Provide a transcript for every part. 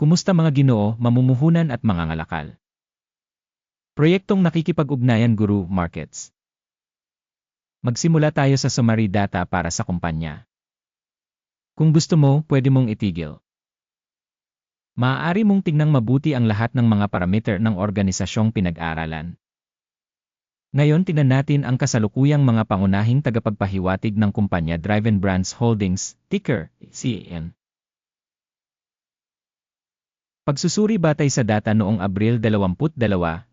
Kumusta mga ginoo, mamumuhunan at mga ngalakal? Proyektong nakikipag-ugnayan Guru Markets. Magsimula tayo sa summary data para sa kumpanya. Kung gusto mo, pwede mong itigil. Maaari mong tingnan mabuti ang lahat ng mga parameter ng organisasyong pinag-aralan. Ngayon tingnan natin ang kasalukuyang mga pangunahing tagapagpahiwatig ng kumpanya Driven Brands Holdings, ticker, CAN. Pagsusuri batay sa data noong Abril 22, 2025.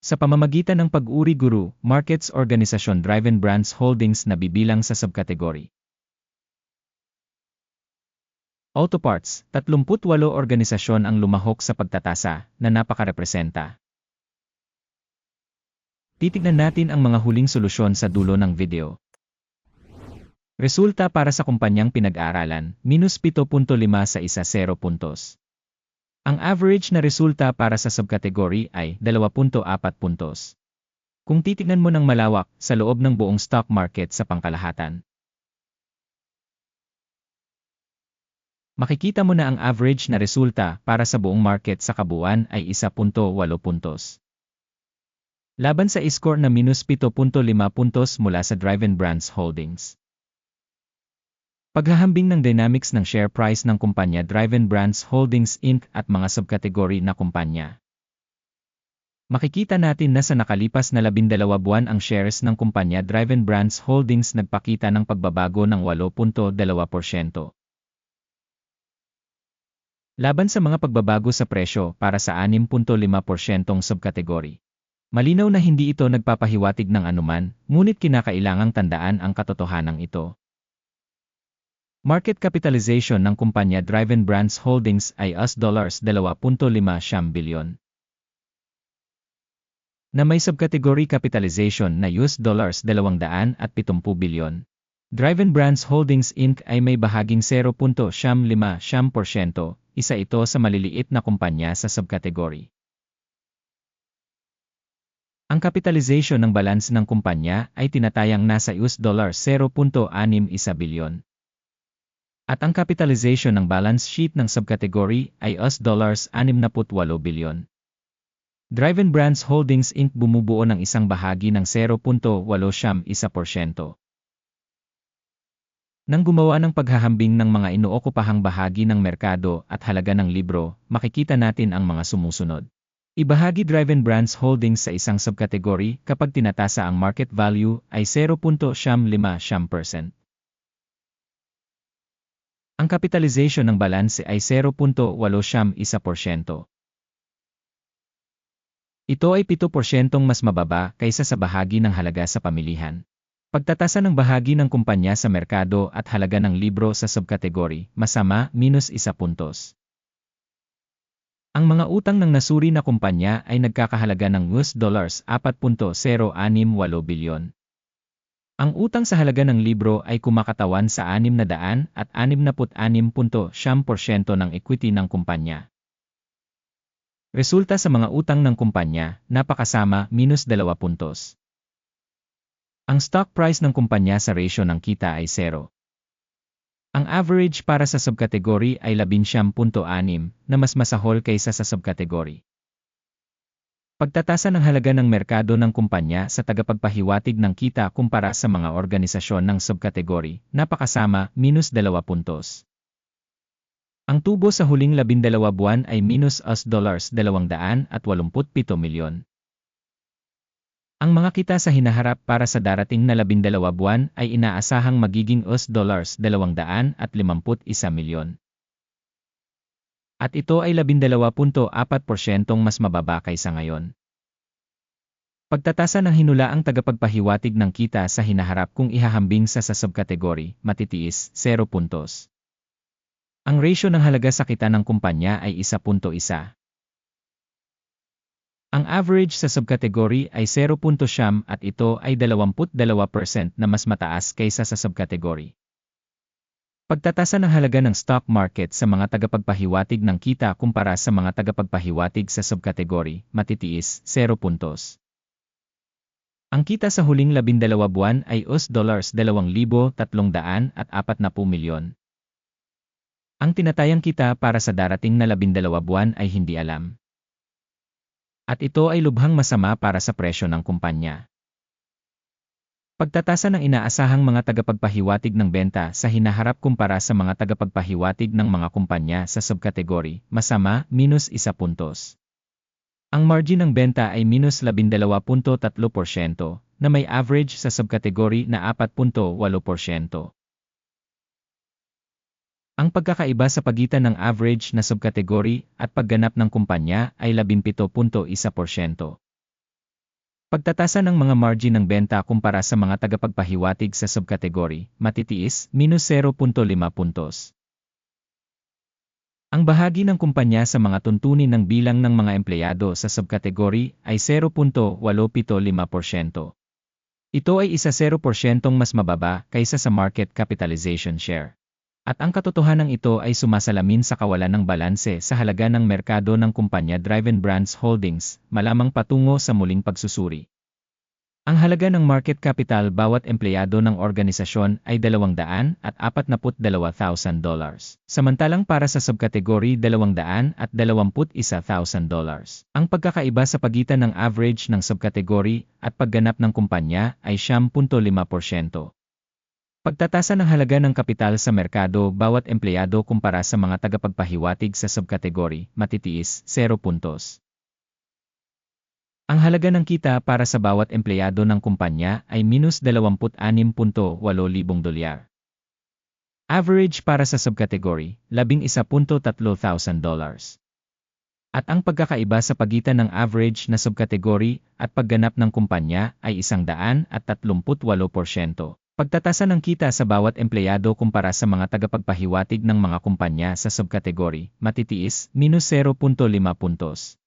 Sa pamamagitan ng pag-uri guru, markets organisasyon Driven Brands Holdings na bibilang sa subkategory. Auto Parts, 38 organisasyon ang lumahok sa pagtatasa na napakarepresenta. Titignan natin ang mga huling solusyon sa dulo ng video. Resulta para sa kumpanyang pinag-aralan, minus 7.5 sa isa 0 puntos. Ang average na resulta para sa subkategory ay 2.4 puntos. Kung titignan mo ng malawak sa loob ng buong stock market sa pangkalahatan, makikita mo na ang average na resulta para sa buong market sa kabuuan ay 1.8 puntos. Laban sa score na minus 7.5 puntos mula sa Driven Brands Holdings. Paghahambing ng dynamics ng share price ng kumpanya Driven Brands Holdings Inc. at mga subkategory na kumpanya. Makikita natin na sa nakalipas na 12 buwan ang shares ng kumpanya Driven Brands Holdings nagpakita ng pagbabago ng 8.2%. Laban sa mga pagbabago sa presyo para sa 6.5% subkategory. Malinaw na hindi ito nagpapahiwatig ng anuman, ngunit kinakailangang tandaan ang katotohanan ito. Market capitalization ng kumpanya Driven Brands Holdings ay US dollars 2.5 bilyon. Na may subkategory capitalization na US dollars 270 bilyon. Driven Brands Holdings Inc. ay may bahaging 0.55% isa ito sa maliliit na kumpanya sa subkategory. Ang capitalization ng balance ng kumpanya ay tinatayang nasa US dollar 0.61 bilyon. At ang capitalization ng balance sheet ng subkategory ay US dollars 68 bilyon. Driven Brands Holdings Inc. bumubuo ng isang bahagi ng 0.81%. Nang gumawa ng paghahambing ng mga inuokupahang bahagi ng merkado at halaga ng libro, makikita natin ang mga sumusunod. Ibahagi Driven Brands Holdings sa isang subkategory kapag tinatasa ang market value ay 0.55%. Ang capitalization ng balanse ay 0.81%. Ito ay 7% mas mababa kaysa sa bahagi ng halaga sa pamilihan. Pagtatasa ng bahagi ng kumpanya sa merkado at halaga ng libro sa subkategory, masama, minus isa puntos. Ang mga utang ng nasuri na kumpanya ay nagkakahalaga ng US dollars 4.068 bilyon. Ang utang sa halaga ng libro ay kumakatawan sa 600 at 66.7% ng equity ng kumpanya. Resulta sa mga utang ng kumpanya, napakasama, minus 2 puntos. Ang stock price ng kumpanya sa ratio ng kita ay 0. Ang average para sa subkategory ay 11.6 na mas masahol kaysa sa subkategory. Pagtatasa ng halaga ng merkado ng kumpanya sa tagapagpahiwatig ng kita kumpara sa mga organisasyon ng subkategory, napakasama, minus 2 puntos. Ang tubo sa huling 12 buwan ay minus US dollars 287 milyon. Ang mga kita sa hinaharap para sa darating na labindalawa buwan ay inaasahang magiging US dollars 251 milyon. At ito ay 12.4% mas mababa kaysa ngayon. Pagtatasa ng hinulaang tagapagpahiwatig ng kita sa hinaharap kung ihahambing sa sa subkategory, matitiis, 0 puntos. Ang ratio ng halaga sa kita ng kumpanya ay 1.1. Ang average sa subkategory ay 0.7 at ito ay 22% na mas mataas kaysa sa subkategory. Pagtatasa ng halaga ng stock market sa mga tagapagpahiwatig ng kita kumpara sa mga tagapagpahiwatig sa subkategory, matitiis, 0 puntos. Ang kita sa huling 12 buwan ay US dollars 2,340 milyon. Ang tinatayang kita para sa darating na labindalawa buwan ay hindi alam. At ito ay lubhang masama para sa presyo ng kumpanya. Pagtatasa ng inaasahang mga tagapagpahiwatig ng benta sa hinaharap kumpara sa mga tagapagpahiwatig ng mga kumpanya sa subkategory, masama, minus isa puntos. Ang margin ng benta ay minus 12.3% na may average sa subkategory na 4.8%. Ang pagkakaiba sa pagitan ng average na subkategory at pagganap ng kumpanya ay 17.1%. Pagtatasa ng mga margin ng benta kumpara sa mga tagapagpahiwatig sa subkategory, matitiis, minus 0.5 puntos. Ang bahagi ng kumpanya sa mga tuntunin ng bilang ng mga empleyado sa subkategory ay 0.875%. Ito ay isa 0% mas mababa kaysa sa market capitalization share. At ang katotohanan ito ay sumasalamin sa kawalan ng balanse sa halaga ng merkado ng kumpanya Driven Brands Holdings, malamang patungo sa muling pagsusuri. Ang halaga ng market capital bawat empleyado ng organisasyon ay 200 at 42,000 dollars. Samantalang para sa subkategory 200 at 21,000 dollars. Ang pagkakaiba sa pagitan ng average ng subkategory at pagganap ng kumpanya ay 10.5%. Pagtatasa ng halaga ng kapital sa merkado bawat empleyado kumpara sa mga tagapagpahiwatig sa subkategory, matitiis, 0 puntos. Ang halaga ng kita para sa bawat empleyado ng kumpanya ay minus 26.8,000 dolyar. Average para sa subkategory, 11.3,000 dollars. At ang pagkakaiba sa pagitan ng average na subkategory at pagganap ng kumpanya ay 138%. Pagtatasa ng kita sa bawat empleyado kumpara sa mga tagapagpahiwatig ng mga kumpanya sa subkategory, matitiis, minus 0.5 puntos.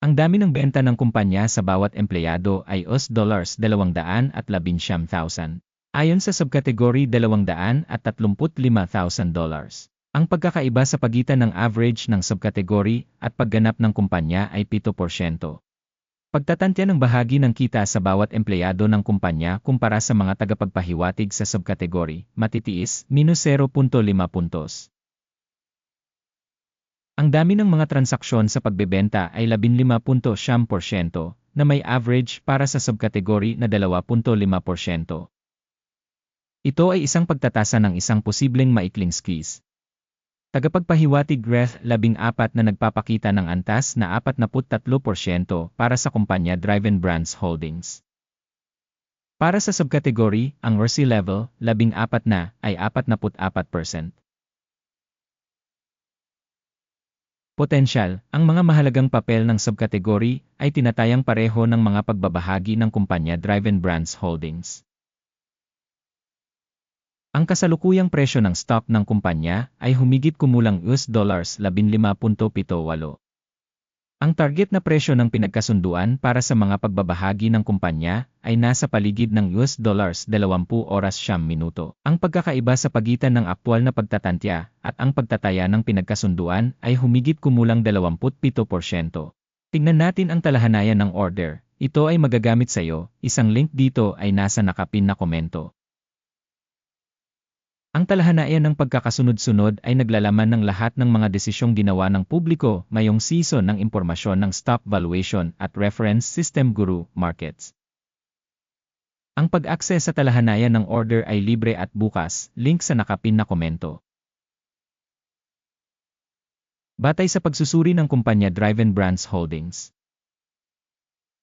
Ang dami ng benta ng kumpanya sa bawat empleyado ay US dollars 211,000. Ayon sa subkategory 235,000 dollars. Ang pagkakaiba sa pagitan ng average ng subkategory at pagganap ng kumpanya ay 7%. Pagtatantya ng bahagi ng kita sa bawat empleyado ng kumpanya kumpara sa mga tagapagpahiwatig sa subkategory, matitiis, minus 0.5 puntos. Ang dami ng mga transaksyon sa pagbebenta ay 15.7% na may average para sa subkategory na 2.5%. Ito ay isang pagtatasa ng isang posibleng maikling skis. Tagapagpahiwatig Greth 14 na nagpapakita ng antas na 43% para sa kumpanya Driven Brands Holdings. Para sa subkategory, ang RC level, 14 na, ay 44%. Potensyal, ang mga mahalagang papel ng subkategory ay tinatayang pareho ng mga pagbabahagi ng kumpanya Driven Brands Holdings. Ang kasalukuyang presyo ng stock ng kumpanya ay humigit kumulang US dollars 15.78. Ang target na presyo ng pinagkasunduan para sa mga pagbabahagi ng kumpanya ay nasa paligid ng US dollars 20 oras siyam minuto. Ang pagkakaiba sa pagitan ng aktwal na pagtatantya at ang pagtataya ng pinagkasunduan ay humigit kumulang 27%. Tingnan natin ang talahanayan ng order. Ito ay magagamit sa iyo. Isang link dito ay nasa nakapin na komento. Ang talahanayan ng pagkakasunod-sunod ay naglalaman ng lahat ng mga desisyong ginawa ng publiko mayong season ng impormasyon ng stock valuation at reference system guru markets. Ang pag-access sa talahanayan ng order ay libre at bukas, link sa nakapin na komento. Batay sa pagsusuri ng kumpanya Driven Brands Holdings.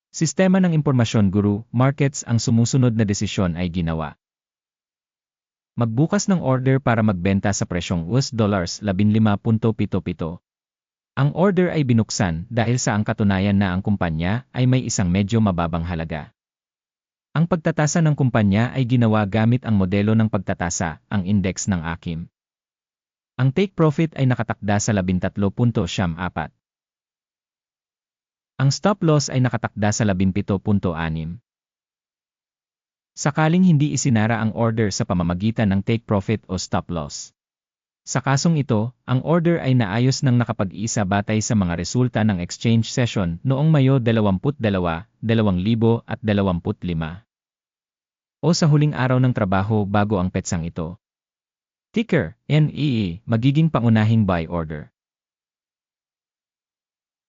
Sistema ng impormasyon guru, markets ang sumusunod na desisyon ay ginawa. Magbukas ng order para magbenta sa presyong US dollars 15.77. Ang order ay binuksan dahil sa ang katunayan na ang kumpanya ay may isang medyo mababang halaga. Ang pagtatasa ng kumpanya ay ginawa gamit ang modelo ng pagtatasa, ang index ng AKIM. Ang take profit ay nakatakda sa 13.74. Ang stop loss ay nakatakda sa 17.6. Sakaling hindi isinara ang order sa pamamagitan ng take profit o stop loss. Sa kasong ito, ang order ay naayos ng nakapag-isa batay sa mga resulta ng exchange session noong Mayo 22, 2025 o sa huling araw ng trabaho bago ang petsang ito. Ticker, NEE, magiging pangunahing buy order.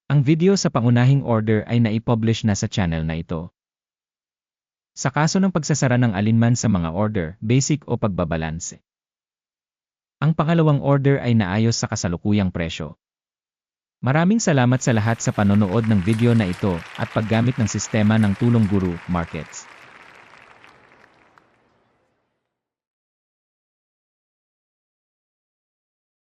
Ang video sa pangunahing order ay naipublish na sa channel na ito. Sa kaso ng pagsasara ng alinman sa mga order, basic o pagbabalanse. Ang pangalawang order ay naayos sa kasalukuyang presyo. Maraming salamat sa lahat sa panonood ng video na ito at paggamit ng sistema ng Tulong Guru Markets.